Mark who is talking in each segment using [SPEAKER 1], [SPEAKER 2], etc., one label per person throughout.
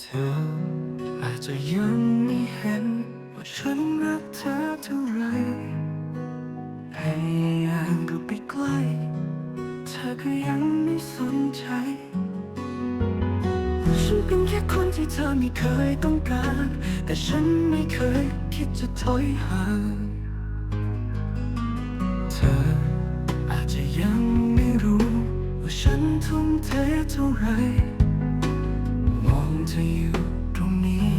[SPEAKER 1] เธออาจจะยังไม่เห็น ว่าฉันรักเธอเท่าไรพยายามดูไปใกล้ เธอก็ยังไม่สนใจ ฉันเป็นแค่คนที่เธอไม่เคยต้องการ แต่ฉันไม่เคยคิดจะถอยห่างเธออาจจะยังไม่รู้ ว่าฉันทุ่มเทเท่าไร เธออยู่ตรงนี้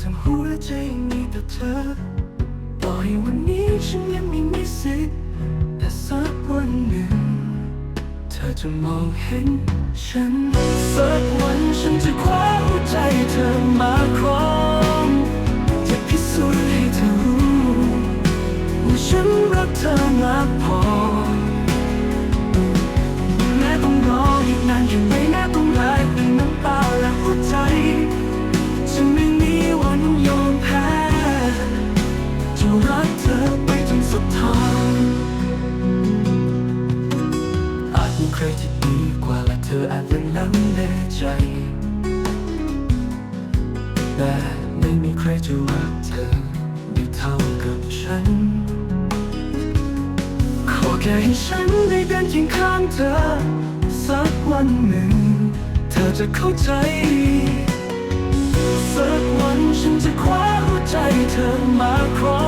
[SPEAKER 1] ทั้งหัวใจมีแต่เธอต่อให้วันนี้ฉันยังไม่มีสิทธิ์แต่สักวันหนึ่ง เธอจะมองเห็นฉัน สักวันฉันจะคว้าหัวใจเธอมา แต่ไม่มีใครจะรักเธอได้เท่ากับฉัน ขอแค่ให้ฉันได้เดินเคียงข้างเธอ สักวันหนึ่ง เธอจะเข้าใจ สักวันฉันจะคว้าหัวใจเธอมาครอง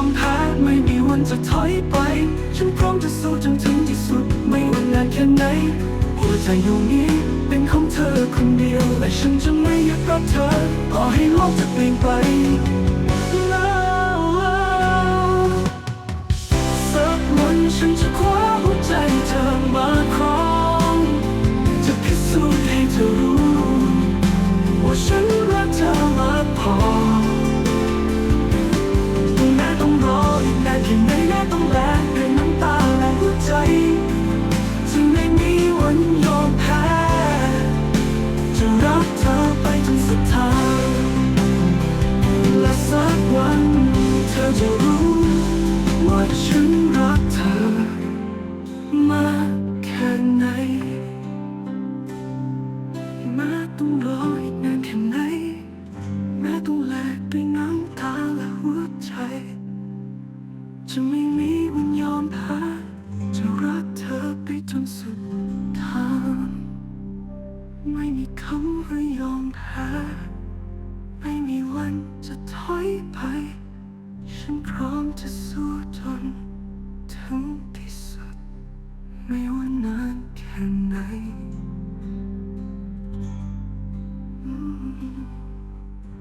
[SPEAKER 1] อมแพ้ไม่มีวันจะถอยไป ฉันพร้อมจะสู้จนถึงที่สุด ไม่ว่านานแค่ไหน หัวใจอยู่นี้เป็นของเธอคนเดียว และฉันจะไม่ยุดรักเธอต่อให้โลกจะเปลี่ยนไปวสักวันฉันจะคว้าหัวใจเธอมาครอง จะพิสูจน์ให้เธอรู้ ว่าฉันรักเธอมากพอ ต้องรออีกนานแค่ไหนแม้ต้องแลกด้วยน้ำตาและหัวใจ จะไม่มีวันยอมแพ้จะรักเธอไปจนสุดทางไม่มีคำว่ายอมแพ้ไม่มีวันจะถอยไป ฉันพร้อมจะสู้จนถึงที่สุด ไม่ว่านานแค่ไหน